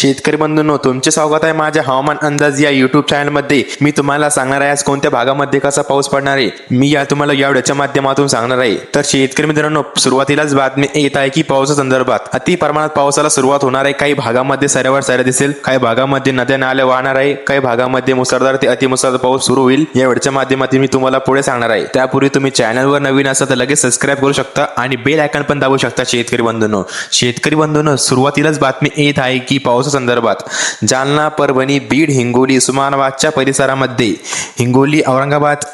शेतकरी बंधूंनो तुमचे स्वागत आहे माझ्या हवामान अंदाज या युट्यूब चॅनलमध्ये मी तुम्हाला सांगणार आहे आज कोणत्या भागामध्ये कसा पाऊस पडणार आहे? मी या तुम्हाला या व्हिडिओच्या माध्यमातून सांगणार आहे. तर शेतकरी मित्रांनो सुरुवातीलाच बातमी येत आहे की पावसा संदर्भात अति प्रमाणात पावसाला सुरुवात होणार आहे. काही भागामध्ये सऱ्यावर सऱ्या दिसेल काही भागामध्ये नद्या नाल्या वाहणार आहे काही भागामध्ये मुसळधार ते अतिमुसळधार पाऊस सुरू होईल. या व्हिडिओच्या माध्यमातून मी तुम्हाला पुढे सांगणार आहे. त्यापूर्वी तुम्ही चॅनलवर नवीन असाल तर लगेच सबस्क्राईब करू शकता आणि बेल आयकॉन पण दाबू शकता शेतकरी बंधूंनो शेतकरी बंधूंनो सुरुवातीलाच बातमी येत आहे की संदर्भात. जालना परभणी बीड हिंगोली उस्मानाबादच्या परिसरामध्ये. हिंगोली औरंगाबाद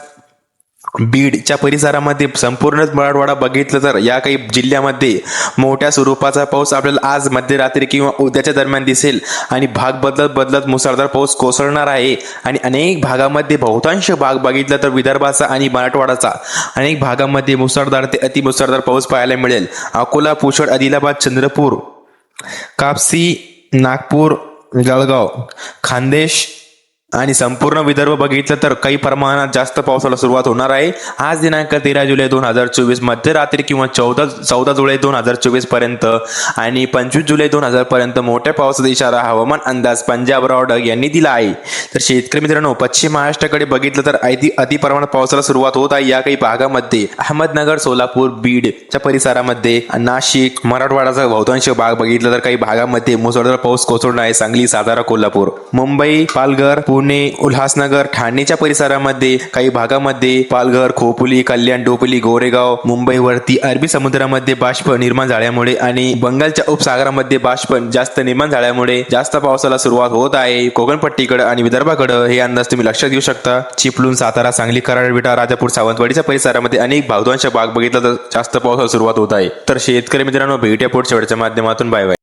बीडच्या परिसरामध्ये संपूर्ण मराठवाडा बघितलं तर या काही जिल्ह्यामध्ये मोठ्या स्वरूपाचा पाऊस आपल्याला आज मध्यरात्री किंवा उद्याच्या दरम्यान दिसेल आणि भाग बदलत बदलत मुसळधार पाऊस कोसळणार आहे आणि अनेक भागामध्ये बहुतांश भाग बघितलं तर विदर्भाचा आणि मराठवाडाचा अनेक भागामध्ये मुसळधार ते अतिमुसळधार पाऊस पाहायला मिळेल. अकोला पुषड आदिलाबाद चंद्रपूर कापसी नागपूर जळगाव खान्देश आणि संपूर्ण विदर्भ बघितलं तर काही प्रमाणात जास्त पावसाला सुरुवात होणार आहे. आज दिनांक तेरा जुलै दोन हजार चोवीस मध्यरात्री किंवा चौदा चौदा जुलै दोन हजार चोवीसपर्यंत आणि पंचवीस जुलै दोन हजार पर्यंत मोठ्या पावसाचा इशारा हवामान अंदाज पंजाबराव डग यांनी दिला आहे. तर शेतकरी मित्रांनो पश्चिम महाराष्ट्राकडे बघितलं तर अति अति प्रमाणात पावसाला सुरुवात होत आहे. या काही भागामध्ये अहमदनगर सोलापूर बीडच्या परिसरामध्ये नाशिक मराठवाडाचा बहुतांश भाग बघितलं तर काही भागामध्ये मुसळधार पाऊस कोसळणार आहे. सांगली सातारा कोल्हापूर मुंबई पालघर पुणे उल्हासनगर ठाणेच्या परिसरामध्ये काही भागामध्ये पालघर खोपोली कल्याण डोपली गोरेगाव मुंबईवरती अरबी समुद्रामध्ये बाष्प निर्माण झाल्यामुळे आणि बंगालच्या उपसागरामध्ये बाष्प जास्त निर्माण झाल्यामुळे जास्त पावसाला सुरुवात होत आहे. कोकणपट्टीकडे आणि विदर्भाकडे हे अंदाज तुम्ही लक्षात घेऊ शकता. चिपळूण सातारा सांगली कराड विटा राजापूर सावंतवाडीच्या परिसरामध्ये अनेक भागवांच्या भाग बघितला तर जास्त पावसाला सुरुवात होत आहे. तर शेतकरी मित्रांनो भेटूया पुढच्या माध्यमातून. Bye bye.